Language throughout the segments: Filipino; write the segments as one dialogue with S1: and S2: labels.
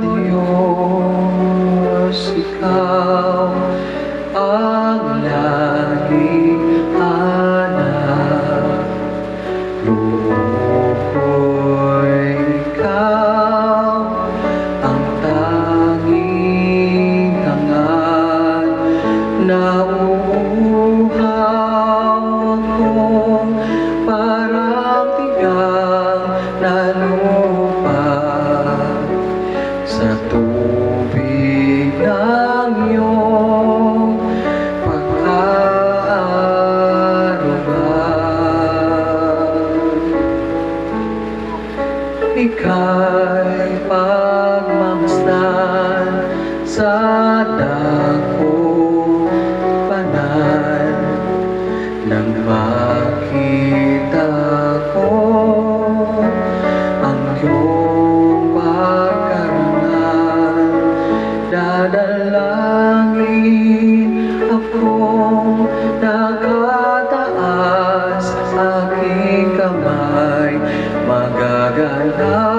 S1: Diyos, Ikaw. tubig ng iyong pag-aarugan Ika'y pagmamasdan sa Maganda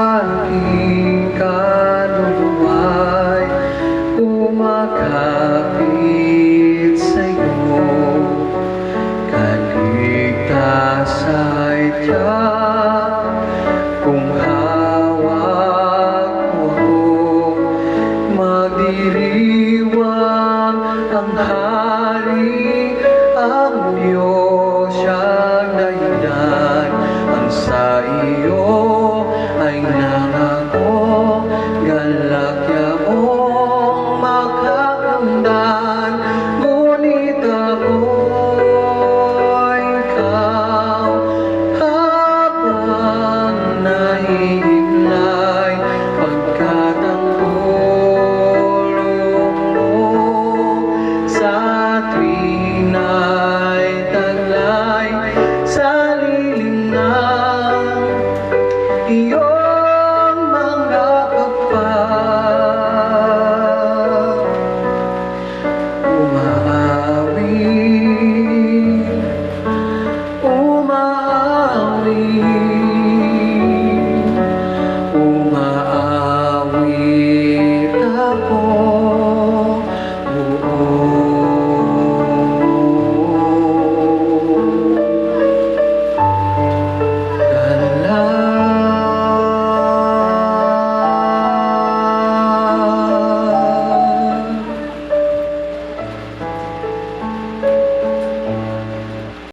S1: aking kaluluwa'y umakapit sa'yo. Kaligtas ay tiyan. ang Diyos siyang dahilan ang sa iyo.